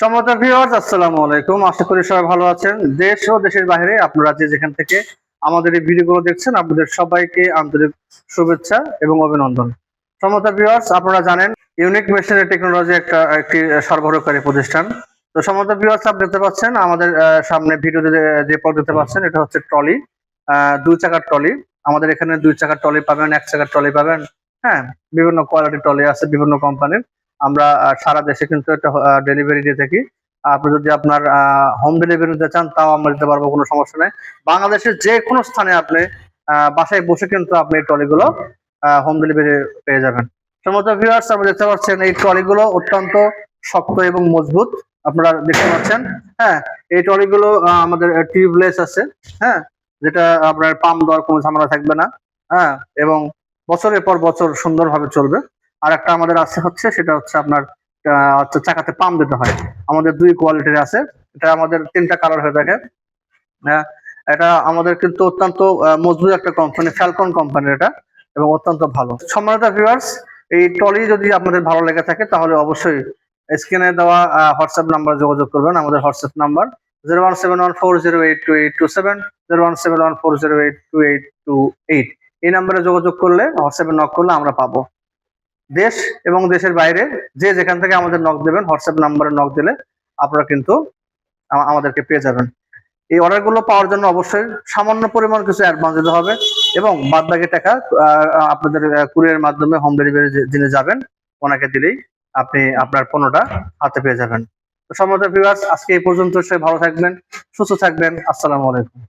সম্মত ভিউয়ার্স আসসালামু আলাইকুম। আশা করি সবাই ভালো আছেন। দেশ ও দেশের বাইরে আপনারা যে যেখান থেকে আমাদের এই ভিডিওগুলো দেখছেন, আপনাদের সবাইকে আন্তরিক শুভেচ্ছা এবং অভিনন্দন। সম্মত ভিউয়ার্স আপনারা জানেন ইউনিক মেশিনারি টেকনোলজি একটা, একটি সরবরাহকারী প্রতিষ্ঠান। তো সম্মত ভিউয়ার্স আপনি দেখতে পাচ্ছেন, আমাদের সামনে ভিডিওতে যে- পথ দেখতে পাচ্ছেন, এটা হচ্ছে ট্রলি। দুই চাকার ট্রলি। আমাদের এখানে দুই চাকার ট্রলি পাবেন, এক চাকার ট্রলি পাবেন। হ্যাঁ বিভিন্ন কোয়ালিটির ট্রলি আছে বিভিন্ন কোম্পানির আমরা সারা দেশে কিন্তু একটা ডেলিভারি দিয়ে থাকি। আপনি যদি আপনার হোম ডেলিভারি নিতে চান, তাও আমরা দিতে পারব, কোনো সমস্যা নেই। বাংলাদেশের যে কোনো স্থানে আপনি বাসায় বসে কিন্তু আপনি এই ট্রলিগুলো হোম ডেলিভারি পেয়ে যাবেন। সমস্ত ভিউয়ার্স আপনি দেখতে পাচ্ছেন, এই ট্রলিগুলো অত্যন্ত শক্ত এবং মজবুত। আপনারা দেখতে পাচ্ছেন হ্যাঁ এই ট্রলিগুলো আমাদের টিউবলেস আছে হ্যাঁ যেটা আপনার পাম্প দেওয়ার কোনো ঝামেলা থাকবে না হ্যাঁ এবং বছরের পর বছর সুন্দরভাবে চলবে। আর একটা আমাদের আছে হচ্ছে, সেটা হচ্ছে আপনার হচ্ছে চাকাতে পাম্প দিতে হয়। আমাদের দুই কোয়ালিটির আছে। এটা আমাদের তিনটা কালার হয়ে থাকে। হ্যাঁ এটা আমাদের কিন্তু অত্যন্ত মজবুত একটা কোম্পানি ফ্যালকন কোম্পানির এটা, এবং অত্যন্ত ভালো। সম্মানিত ভিউয়ার্স এই ট্রলি যদি আপনাদের ভালো লেগে থাকে, তাহলে অবশ্যই স্ক্রিনে দেওয়া হোয়াটসঅ্যাপ নাম্বার যোগাযোগ করবেন। আমাদের WhatsApp number zero one seven one four zero eight two eight two seven zero one seven one four zero eight two eight two eight এই নাম্বারে যোগাযোগ করলে হোয়াটসঅ্যাপে নক করলে আমরা পাবো। দেশ এবং দেশের বাইরে যে যেখান থেকে আমাদের নক দেবেন হোয়াটসঅ্যাপ নাম্বারে নক দিলে আপনারা কিন্তু আমাদেরকে পেয়ে যাবেন। এই অর্ডারগুলো পাওয়ার জন্য অবশ্যই সামান্য পরিমাণ কিছু অ্যাডভান্স দিতে হবে এবং বাদ বাকি টাকা আপনাদের কুরিয়ার মাধ্যমে হোম ডেলিভারি যিনি যাবেন, ওনাকে দিলেই আপনি আপনার পণ্যটা হাতে পেয়ে যাবেন। তো সম্মত ভিউয়ার্স আজকে এই পর্যন্ত সে ভালো থাকবেন, সুস্থ থাকবেন। আসসালামু আলাইকুম।